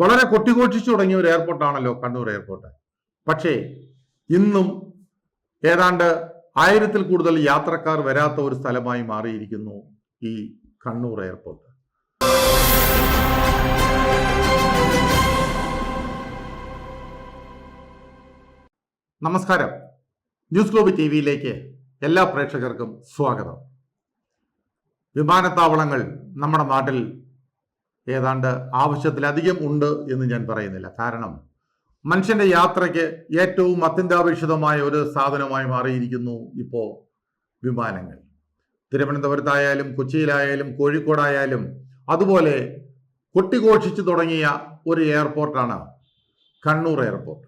വളരെ കൊട്ടിഘോഷിച്ചു തുടങ്ങിയ ഒരു എയർപോർട്ടാണല്ലോ കണ്ണൂർ എയർപോർട്ട് പക്ഷേ ഇന്നും ഏതാണ്ട് ആയിരത്തിൽ കൂടുതൽ യാത്രക്കാർ വരാത്ത ഒരു സ്ഥലമായി മാറിയിരിക്കുന്നു ഈ കണ്ണൂർ എയർപോർട്ട് നമസ്കാരം. ന്യൂസ് ഗ്ലോബ് ടി വിയിലേക്ക് എല്ലാ പ്രേക്ഷകർക്കും സ്വാഗതം. വിമാനത്താവളങ്ങൾ നമ്മുടെ നാട്ടിൽ ഏതാണ്ട് ആവശ്യത്തിലധികം ഉണ്ട് എന്ന് ഞാൻ പറയുന്നില്ല. കാരണം മനുഷ്യന്റെ യാത്രയ്ക്ക് ഏറ്റവും അത്യന്താപേക്ഷിതമായ ഒരു സാധനമായി മാറിയിരിക്കുന്നു ഇപ്പോൾ വിമാനങ്ങൾ. തിരുവനന്തപുരത്തായാലും കൊച്ചിയിലായാലും കോഴിക്കോടായാലും അതുപോലെ കൊട്ടിഘോഷിച്ചു തുടങ്ങിയ ഒരു എയർപോർട്ടാണ് കണ്ണൂർ എയർപോർട്ട്.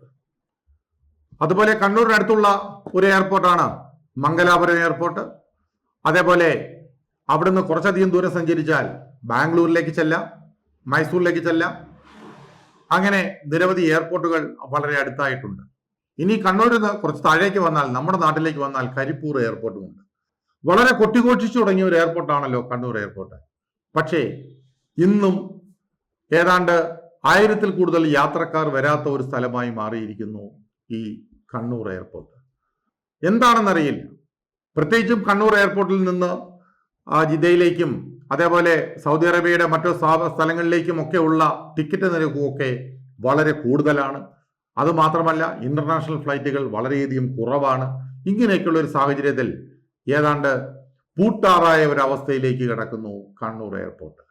അതുപോലെ കണ്ണൂരിനടുത്തുള്ള ഒരു എയർപോർട്ടാണ് മംഗലാപുരം എയർപോർട്ട്. അതേപോലെ അവിടുന്ന് കുറച്ചധികം ദൂരം സഞ്ചരിച്ചാൽ ബാംഗ്ലൂരിലേക്ക് ചെല്ലാം. മൈസൂരിലേക്ക് ചെല്ലാം. അങ്ങനെ നിരവധി എയർപോർട്ടുകൾ വളരെ അടുത്തായിട്ടുണ്ട്. ഇനി കണ്ണൂരിൽ നിന്ന് കുറച്ച് താഴേക്ക് വന്നാൽ നമ്മുടെ നാട്ടിലേക്ക് വന്നാൽ കരിപ്പൂർ എയർപോർട്ടും ഉണ്ട് വളരെ കൊട്ടിഘോഷിച്ചു തുടങ്ങിയ ഒരു എയർപോർട്ടാണല്ലോ കണ്ണൂർ എയർപോർട്ട്. പക്ഷേ ഇന്നും ഏതാണ്ട് ആയിരത്തിൽ കൂടുതൽ യാത്രക്കാർ വരാത്ത ഒരു സ്ഥലമായി മാറിയിരിക്കുന്നു ഈ കണ്ണൂർ എയർപോർട്ട്. എന്താണെന്നറിയില്ല. പ്രത്യേകിച്ചും കണ്ണൂർ എയർപോർട്ടിൽ നിന്ന് ജിദ്ദയിലേക്കും അതേപോലെ സൗദി അറേബ്യയുടെ മറ്റു സ്ഥലങ്ങളിലേക്കും ഒക്കെ ഉള്ള ടിക്കറ്റ് നിരക്കുമൊക്കെ വളരെ കൂടുതലാണ്. അതുമാത്രമല്ല ഇന്റർനാഷണൽ ഫ്ലൈറ്റുകൾ വളരെയധികം കുറവാണ്. ഇങ്ങനെയൊക്കെയുള്ള ഒരു സാഹചര്യത്തിൽ ഏതാണ്ട് പൂട്ടാറായ ഒരു അവസ്ഥയിലേക്ക് കിടക്കുന്നു കണ്ണൂർ എയർപോർട്ട്.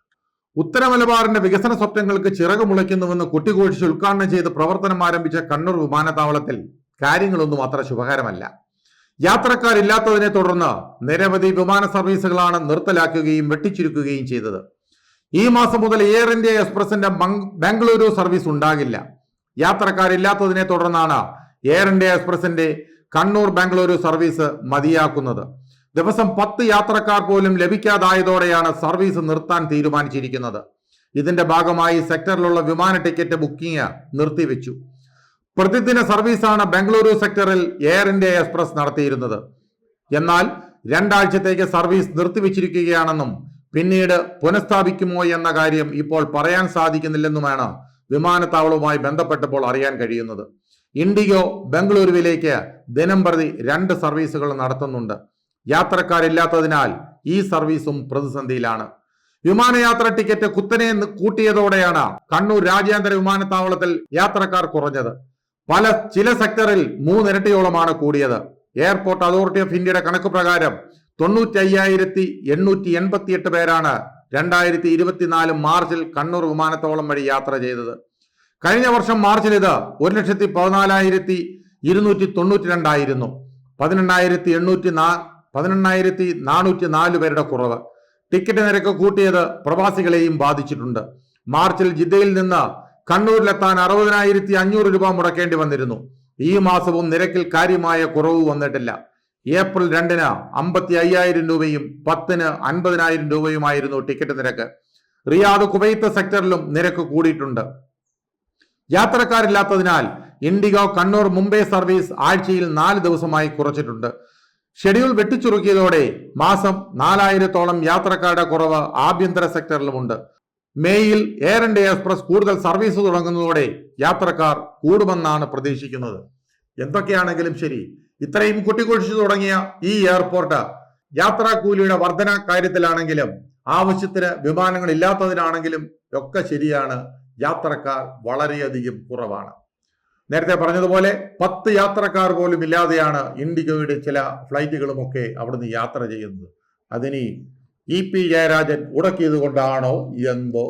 ഉത്തര മലബാറിന്റെ വികസന സ്വപ്നങ്ങൾക്ക് ചിറക് മുളയ്ക്കുന്നുവെന്ന് കുട്ടിഘോഷിച്ച് ഉദ്ഘാടനം ചെയ്ത് പ്രവർത്തനം ആരംഭിച്ച കണ്ണൂർ വിമാനത്താവളത്തിൽ കാര്യങ്ങളൊന്നും അത്ര ശുഭകരമല്ല. യാത്രക്കാരില്ലാത്തതിനെ തുടർന്ന് നിരവധി വിമാന സർവീസുകളാണ് നിർത്തലാക്കുകയും വെട്ടിച്ചുരുക്കുകയും ചെയ്തത്. ഈ മാസം മുതൽ എയർ ഇന്ത്യ എക്സ്പ്രസിന്റെ ബാംഗ്ലൂരു സർവീസ് ഉണ്ടാകില്ല. യാത്രക്കാരില്ലാത്തതിനെ തുടർന്നാണ് എയർ ഇന്ത്യ എക്സ്പ്രസിന്റെ കണ്ണൂർ ബാംഗ്ലൂരു സർവീസ് മതിയാക്കുന്നത്. ദിവസം പത്ത് യാത്രക്കാർ പോലും ലഭിക്കാതായതോടെയാണ് സർവീസ് നിർത്താൻ തീരുമാനിച്ചിരിക്കുന്നത്. ഇതിന്റെ ഭാഗമായി സെക്ടറിലുള്ള വിമാന ടിക്കറ്റ് ബുക്കിംഗ് നിർത്തിവെച്ചു. പ്രതിദിന സർവീസാണ് ബംഗളൂരു സെക്ടറിൽ എയർ ഇന്ത്യ എക്സ്പ്രസ് നടത്തിയിരുന്നത്. എന്നാൽ രണ്ടാഴ്ചത്തേക്ക് സർവീസ് നിർത്തിവെച്ചിരിക്കുകയാണെന്നും പിന്നീട് പുനഃസ്ഥാപിക്കുമോ എന്ന കാര്യം ഇപ്പോൾ പറയാൻ സാധിക്കുന്നില്ലെന്നുമാണ് വിമാനത്താവളവുമായി ബന്ധപ്പെട്ടപ്പോൾ അറിയാൻ കഴിയുന്നത്. ഇൻഡിഗോ ബംഗളൂരുവിലേക്ക് ദിനം പ്രതി രണ്ട് സർവീസുകൾ നടത്തുന്നുണ്ട്. യാത്രക്കാരില്ലാത്തതിനാൽ ഈ സർവീസും പ്രതിസന്ധിയിലാണ്. വിമാനയാത്ര ടിക്കറ്റ് കുത്തനെ കൂട്ടിയതോടെയാണ് കണ്ണൂർ രാജ്യാന്തര വിമാനത്താവളത്തിൽ യാത്രക്കാർ കുറഞ്ഞത്. പല ചില സെക്ടറിൽ മൂന്നിരട്ടിയോളമാണ് കൂടിയത്. എയർപോർട്ട് അതോറിറ്റി ഓഫ് ഇന്ത്യയുടെ കണക്ക് പ്രകാരം തൊണ്ണൂറ്റി അയ്യായിരത്തി എണ്ണൂറ്റി എൺപത്തിയെട്ട് പേരാണ് രണ്ടായിരത്തി ഇരുപത്തിനാല് മാർച്ചിൽ കണ്ണൂർ വിമാനത്താവളം വഴി യാത്ര ചെയ്തത്. കഴിഞ്ഞ വർഷം മാർച്ചിൽ ഇത് ഒരു ലക്ഷത്തി പതിനാലായിരത്തി ഇരുന്നൂറ്റി തൊണ്ണൂറ്റി രണ്ടായിരുന്നു പതിനെണ്ണായിരത്തി എണ്ണൂറ്റി നാ പതിനെണ്ണായിരത്തി നാനൂറ്റി നാല് പേരുടെ കുറവ്. ടിക്കറ്റ് നിരക്ക് കൂട്ടിയത് പ്രവാസികളെയും ബാധിച്ചിട്ടുണ്ട്. മാർച്ചിൽ ജിദ്ദയിൽ നിന്ന് കണ്ണൂരിലെത്താൻ അറുപതിനായിരത്തി അഞ്ഞൂറ് രൂപ മുടക്കേണ്ടി വന്നിരുന്നു. ഈ മാസവും നിരക്കിൽ കാര്യമായ കുറവ് വന്നിട്ടില്ല. ഏപ്രിൽ രണ്ടിന് അമ്പത്തി അയ്യായിരം രൂപയും പത്തിന് അൻപതിനായിരം രൂപയുമായിരുന്നു ടിക്കറ്റ് നിരക്ക്. റിയാദ് കുവൈത്ത് സെക്ടറിലും നിരക്ക് കൂടിയിട്ടുണ്ട്. യാത്രക്കാരില്ലാത്തതിനാൽ ഇൻഡിഗോ കണ്ണൂർ മുംബൈ സർവീസ് ആഴ്ചയിൽ നാല് ദിവസമായി കുറച്ചിട്ടുണ്ട്. ഷെഡ്യൂൾ വെട്ടിച്ചുറുക്കിയതോടെ മാസം നാലായിരത്തോളം യാത്രക്കാരുടെ കുറവ് ആഭ്യന്തര സെക്ടറിലുമുണ്ട്. മേയിൽ എയർ ഇന്ത്യ എക്സ്പ്രസ് കൂടുതൽ സർവീസ് തുടങ്ങുന്നതോടെ യാത്രക്കാർ കൂടുമെന്നാണ് പ്രതീക്ഷിക്കുന്നത്. എന്തൊക്കെയാണെങ്കിലും ശരി ഇത്രയും കുട്ടികൊഴിച്ചു തുടങ്ങിയ ഈ എയർപോർട്ട് യാത്രാ കൂലിയുടെ വർധന കാര്യത്തിലാണെങ്കിലും ആവശ്യത്തിന് വിമാനങ്ങൾ ഇല്ലാത്തതിനാണെങ്കിലും ഒക്കെ ശരിയാണ് യാത്രക്കാർ വളരെയധികം കുറവാണ്. നേരത്തെ പറഞ്ഞതുപോലെ പത്ത് യാത്രക്കാർ പോലും ഇല്ലാതെയാണ് ഇൻഡിഗോയുടെ ചില ഫ്ലൈറ്റുകളുമൊക്കെ അവിടുന്ന് യാത്ര ചെയ്യുന്നത്. അതിനി ഇ പി ജയരാജൻ ഉടക്കിയത് കൊണ്ടാണോ എന്തോ